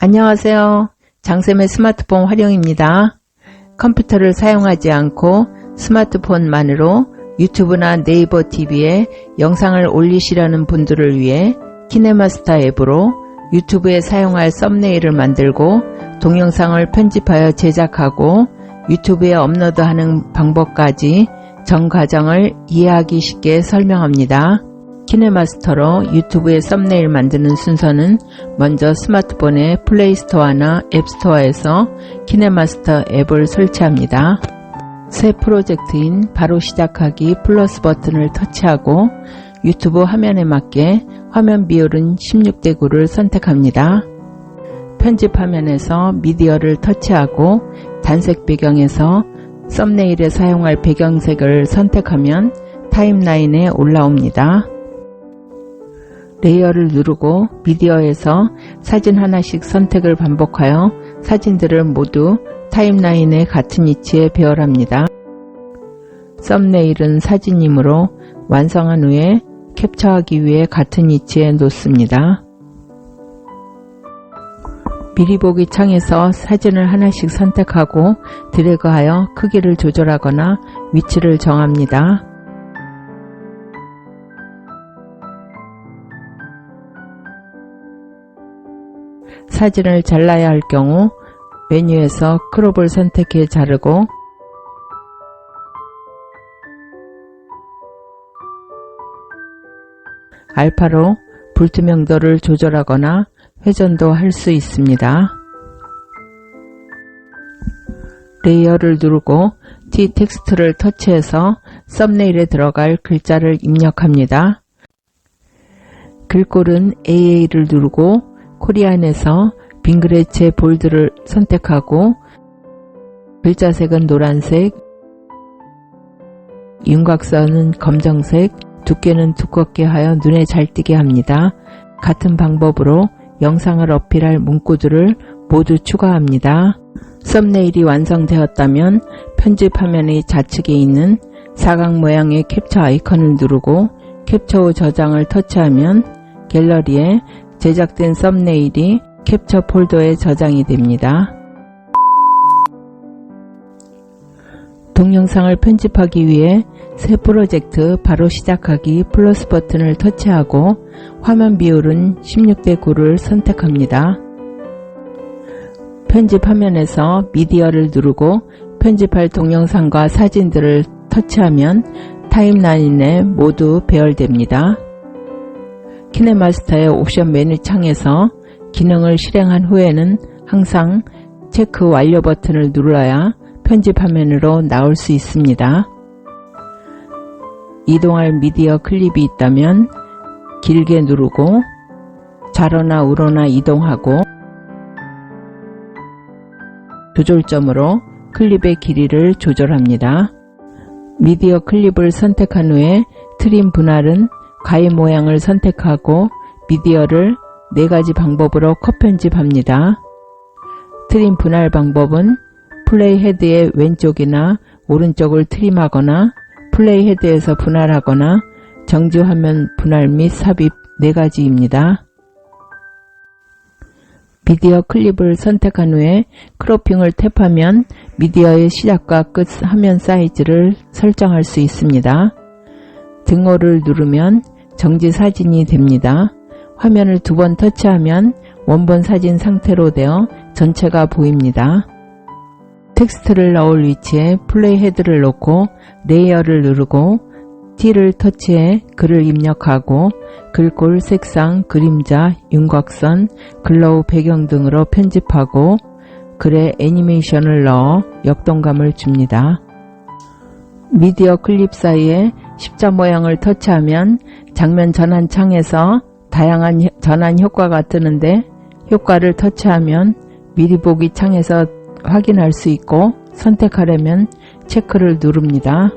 안녕하세요. 장쌤의 스마트폰 활용입니다. 컴퓨터를 사용하지 않고 스마트폰만으로 유튜브나 네이버 TV에 영상을 올리시려는 분들을 위해 키네마스터 앱으로 유튜브에 사용할 썸네일을 만들고 동영상을 편집하여 제작하고 유튜브에 업로드하는 방법까지 전 과정을 이해하기 쉽게 설명합니다. 키네마스터로 유튜브에 썸네일 만드는 순서는 먼저 스마트폰의 플레이스토어나 앱스토어에서 키네마스터 앱을 설치합니다. 새 프로젝트인 바로 시작하기 플러스 버튼을 터치하고 유튜브 화면에 맞게 화면 비율은 16대 9를 선택합니다. 편집 화면에서 미디어를 터치하고 단색 배경에서 썸네일에 사용할 배경색을 선택하면 타임라인에 올라옵니다. 레이어를 누르고 미디어에서 사진 하나씩 선택을 반복하여 사진들을 모두 타임라인의 같은 위치에 배열합니다. 썸네일은 사진이므로 완성한 후에 캡처하기 위해 같은 위치에 놓습니다. 미리 보기 창에서 사진을 하나씩 선택하고 드래그하여 크기를 조절하거나 위치를 정합니다. 사진을 잘라야 할 경우 메뉴에서 크롭을 선택해 자르고 알파로 불투명도를 조절하거나 회전도 할 수 있습니다. 레이어를 누르고 T 텍스트를 터치해서 썸네일에 들어갈 글자를 입력합니다. 글꼴은 AA를 누르고 코리안에서 빙그레체 볼드를 선택하고 글자색은 노란색, 윤곽선은 검정색, 두께는 두껍게 하여 눈에 잘 띄게 합니다. 같은 방법으로 영상을 어필할 문구들을 모두 추가합니다. 썸네일이 완성되었다면 편집 화면의 좌측에 있는 사각 모양의 캡처 아이콘을 누르고 캡처 후 저장을 터치하면 갤러리에 제작된 썸네일이 캡처 폴더에 저장이 됩니다. 동영상을 편집하기 위해 새 프로젝트 바로 시작하기 플러스 버튼을 터치하고 화면 비율은 16대 9를 선택합니다. 편집 화면에서 미디어를 누르고 편집할 동영상과 사진들을 터치하면 타임라인에 모두 배열됩니다. 키네마스터의 옵션 메뉴 창에서 기능을 실행한 후에는 항상 체크 완료 버튼을 눌러야 편집 화면으로 나올 수 있습니다. 이동할 미디어 클립이 있다면 길게 누르고 좌로나 우로나 이동하고 조절점으로 클립의 길이를 조절합니다. 미디어 클립을 선택한 후에 트림 분할은 가위 모양을 선택하고 미디어를 네 가지 방법으로 컷 편집합니다. 트림 분할 방법은 플레이 헤드의 왼쪽이나 오른쪽을 트림하거나 플레이 헤드에서 분할하거나 정지 화면 분할 및 삽입 네 가지입니다. 미디어 클립을 선택한 후에 크로핑을 탭하면 미디어의 시작과 끝 화면 사이즈를 설정할 수 있습니다. 등호를 누르면 정지 사진이 됩니다. 화면을 두 번 터치하면 원본 사진 상태로 되어 전체가 보입니다. 텍스트를 넣을 위치에 플레이 헤드를 놓고 레이어를 누르고 T를 터치해 글을 입력하고 글꼴, 색상, 그림자, 윤곽선, 글러우 배경 등으로 편집하고 글에 애니메이션을 넣어 역동감을 줍니다. 미디어 클립 사이에 십자 모양을 터치하면 장면 전환 창에서 다양한 전환 효과가 뜨는데 효과를 터치하면 미리 보기 창에서 확인할 수 있고 선택하려면 체크를 누릅니다.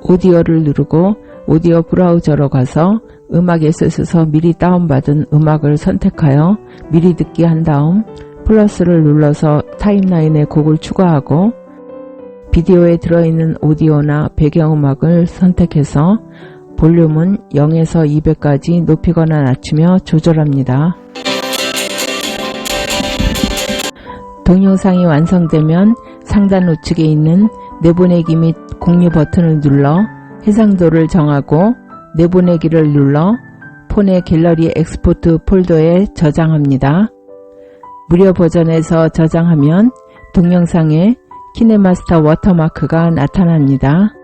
오디오를 누르고 오디오 브라우저로 가서 음악 에셋에서 미리 다운받은 음악을 선택하여 미리 듣기 한 다음 플러스를 눌러서 타임라인에 곡을 추가하고 비디오에 들어있는 오디오나 배경음악을 선택해서 볼륨은 0에서 200까지 높이거나 낮추며 조절합니다. 동영상이 완성되면 상단 우측에 있는 내보내기 및 공유 버튼을 눌러 해상도를 정하고 내보내기를 눌러 폰의 갤러리 엑스포트 폴더에 저장합니다. 무료 버전에서 저장하면 동영상에 키네마스터 워터마크가 나타납니다.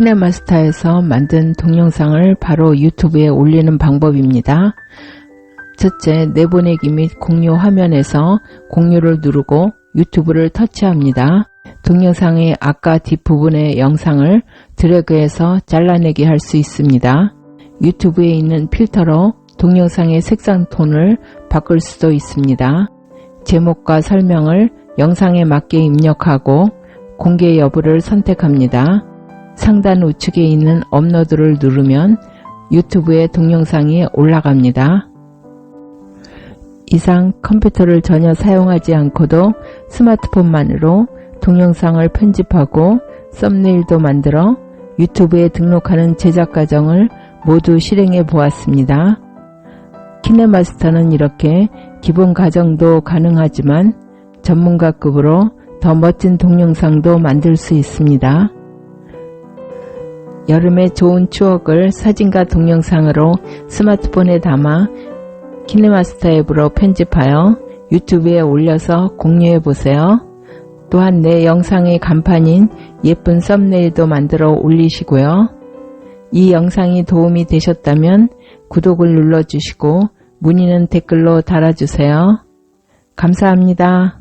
키네마스터에서 만든 동영상을 바로 유튜브에 올리는 방법입니다. 첫째, 내보내기 및 공유 화면에서 공유를 누르고 유튜브를 터치합니다. 동영상의 아까 뒷부분의 영상을 드래그해서 잘라내기 할 수 있습니다. 유튜브에 있는 필터로 동영상의 색상 톤을 바꿀 수도 있습니다. 제목과 설명을 영상에 맞게 입력하고 공개 여부를 선택합니다. 상단 우측에 있는 업로드를 누르면 유튜브에 동영상이 올라갑니다. 이상 컴퓨터를 전혀 사용하지 않고도 스마트폰만으로 동영상을 편집하고 썸네일도 만들어 유튜브에 등록하는 제작 과정을 모두 실행해 보았습니다. 키네마스터는 이렇게 기본 과정도 가능하지만 전문가급으로 더 멋진 동영상도 만들 수 있습니다. 여름의 좋은 추억을 사진과 동영상으로 스마트폰에 담아 키네마스터 앱으로 편집하여 유튜브에 올려서 공유해 보세요. 또한 내 영상의 간판인 예쁜 썸네일도 만들어 올리시고요. 이 영상이 도움이 되셨다면 구독을 눌러주시고 문의는 댓글로 달아주세요. 감사합니다.